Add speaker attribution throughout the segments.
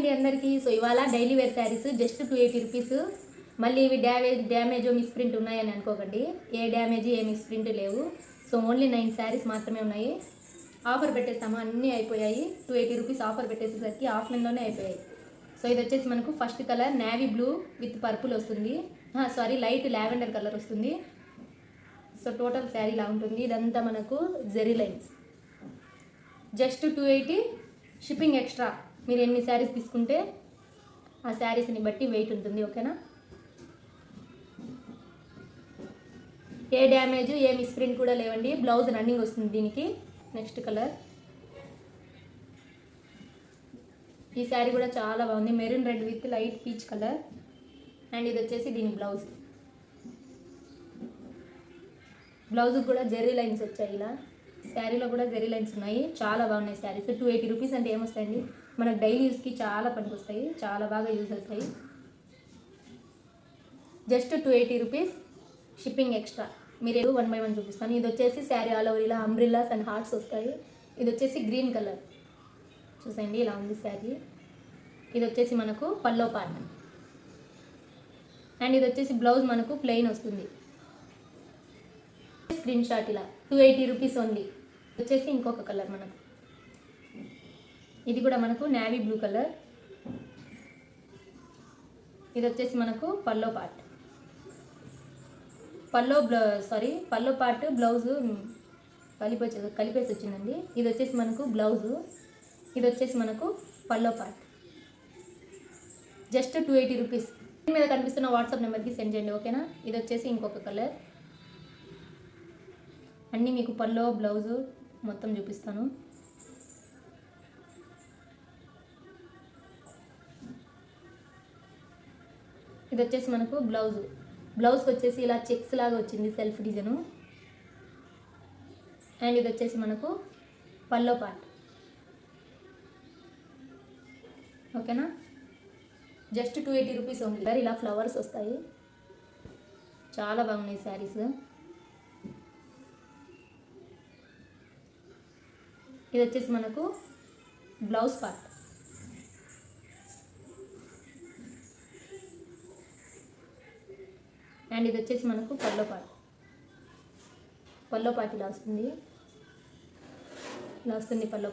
Speaker 1: అండి అందరికీ. సో ఇవాళ daily wear sarees just two eighty rupees మళ్ళీ ఇవి డ్యామేజ్ డ్యామేజ్ మిస్ప్రింట్ ఉన్నాయని అనుకోకండి. ఏ డ్యామేజ్ ఏ మిస్ప్రింట్ లేవు. సో ఓన్లీ నైన్ శారీస్ మాత్రమే ఉన్నాయి. ఆఫర్ పెట్టేస్తాము? అన్నీ అయిపోయాయి. టూ ఎయిటీ రూపీస్ ఆఫర్ పెట్టేసేసరికి ఆఫ్లైన్లోనే అయిపోయాయి. సో ఇది వచ్చేసి మనకు first colour navy blue with purple వస్తుంది. సారీ లైట్ లావెండర్ కలర్ వస్తుంది. సో టోటల్ శారీ ఇలా ఉంటుంది. ఇదంతా మనకు zari lines just two eighty shipping extra మీరు ఎన్ని శారీస్ తీసుకుంటే ఆ శారీస్ని బట్టి వెయిట్ ఉంటుంది ఓకేనా ఏ డ్యామేజ్ ఏ మిస్ప్రింట్ కూడా లేవండి. బ్లౌజ్ రన్నింగ్ వస్తుంది దీనికి. నెక్స్ట్ కలర్ ఈ శారీ కూడా చాలా బాగుంది. Maroon red with light peach colour and ఇది వచ్చేసి దీని బ్లౌజ్. బ్లౌజ్ కూడా జెర్రీ లైన్స్ వచ్చాయి ఇలా. శారీలో కూడా జెర్రీ లైన్స్ ఉన్నాయి. చాలా బాగున్నాయి శారీస్. టూ ఎయిటీ రూపీస్ అంటే ఏమొస్తాయండి? మనకు డైలీ యూస్కి చాలా పనికొస్తాయి చాలా బాగా యూజ్ అవుతాయి. Just two eighty rupees shipping extra. మీరు వన్ బై వన్ చూపిస్తాను. ఇది వచ్చేసి శారీ ఆల్ ఓవర్ ఇలా అంబ్రిల్లాస్ అండ్ హార్ట్స్ వస్తాయి. ఇది వచ్చేసి గ్రీన్ కలర్. చూసండి ఇలా ఉంది శారీ. ఇది వచ్చేసి మనకు పల్లో పార్ట్ అండ్ ఇది వచ్చేసి బ్లౌజ్ మనకు ప్లెయిన్ వస్తుంది. స్క్రీన్ షాట్ ఇలా. Two eighty rupees only. వచ్చేసి ఇంకొక కలర్ మనకు. ఇది కూడా మనకు నేవీ బ్లూ కలర్ ఇది వచ్చేసి మనకు పల్లో పార్ట్ పల్లో బ్లౌ సారీ పల్లో పార్ట్ బ్లౌజు కలిపి కలిపేసి వచ్చిందండి. ఇది వచ్చేసి మనకు బ్లౌజు ఇది వచ్చేసి మనకు pallu part just two eighty rupees మీద కనిపిస్తున్న వాట్సాప్ నెంబర్కి సెండ్ చేయండి ఓకేనా ఇది వచ్చేసి ఇంకొక కలర్ అన్నీ మీకు పల్లో బ్లౌజు మొత్తం చూపిస్తాను. ఇది వచ్చేసి మనకు బ్లౌజ్. బ్లౌజ్కి వచ్చేసి ఇలా చెక్స్ లాగా వచ్చింది సెల్ఫ్ డిజైను. అండ్ ఇది వచ్చేసి మనకు పల్లో పార్ట్. ఓకేనా? Just two eighty rupees only. ఇలా ఫ్లవర్స్ వస్తాయి. చాలా బాగున్నాయి శారీస్. ఇది వచ్చేసి మనకు బ్లౌజ్ పార్ట్. అండ్ ఇది వచ్చేసి మనకు పల్లో పార్ట్ పల్లో ఇలా వస్తుంది. ఇలా వస్తుంది పల్లో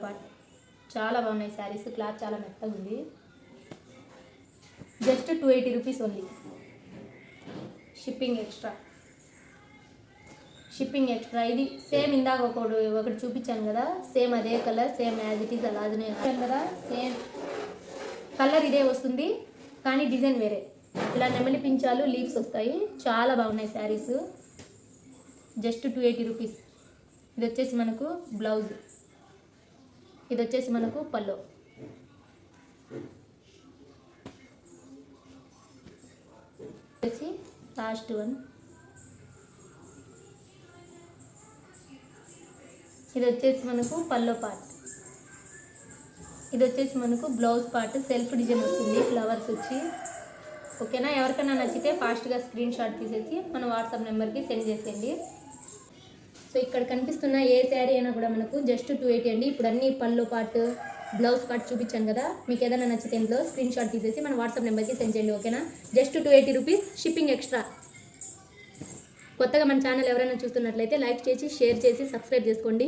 Speaker 1: చాలా బాగున్నాయి శారీస్. క్లాత్ చాలా మెత్తగా ఉంది. Just two eighty rupees only. Shipping extra. Shipping extra. ఇది సేమ్ ఇందాక ఒకటి ఒకటి చూపించాను కదా. సేమ్ అదే colour same as it is అలాగనే కదా. సేమ్ కలర్ ఇదే వస్తుంది. కానీ డిజైన్ వేరే. ఇలా నెమలి పించాలు లీవ్స్ వస్తాయి. చాలా బాగున్నాయి sarees just two eighty rupees ఇది వచ్చేసి మనకు బ్లౌజ్ ఇది వచ్చేసి మనకు పల్లో వచ్చేసి లాస్ట్ వన్ ఇది వచ్చేసి మనకు పల్లో పార్ట్ ఇది వచ్చేసి మనకు బ్లౌజ్ పార్ట్ సెల్ఫ్ డిజైన్ వస్తుంది. ఫ్లవర్స్ వచ్చి. ఓకేనా? ఎవరికైనా నచ్చితే ఫాస్ట్గా స్క్రీన్ షాట్ తీసేసి మన వాట్సాప్ నెంబర్కి సెండ్ చేసేయండి. సో ఇక్కడ కనిపిస్తున్న ఏ శారీ అయినా కూడా మనకు జస్ట్ టూ ఎయిటీ అండి. ఇప్పుడు అన్ని పళ్ళు పాటు బ్లౌజ్ పార్ట్ చూపించాను కదా. మీకు ఏదైనా నచ్చితే ఇందులో స్క్రీన్ షాట్ తీసేసి మన వాట్సాప్ నెంబర్కి సెండ్ చేయండి ఓకేనా? Just two eighty rupees shipping extra. కొత్తగా మన ఛానల్ ఎవరైనా చూస్తున్నట్లయితే లైక్ చేసి షేర్ చేసి సబ్స్క్రైబ్ చేసుకోండి.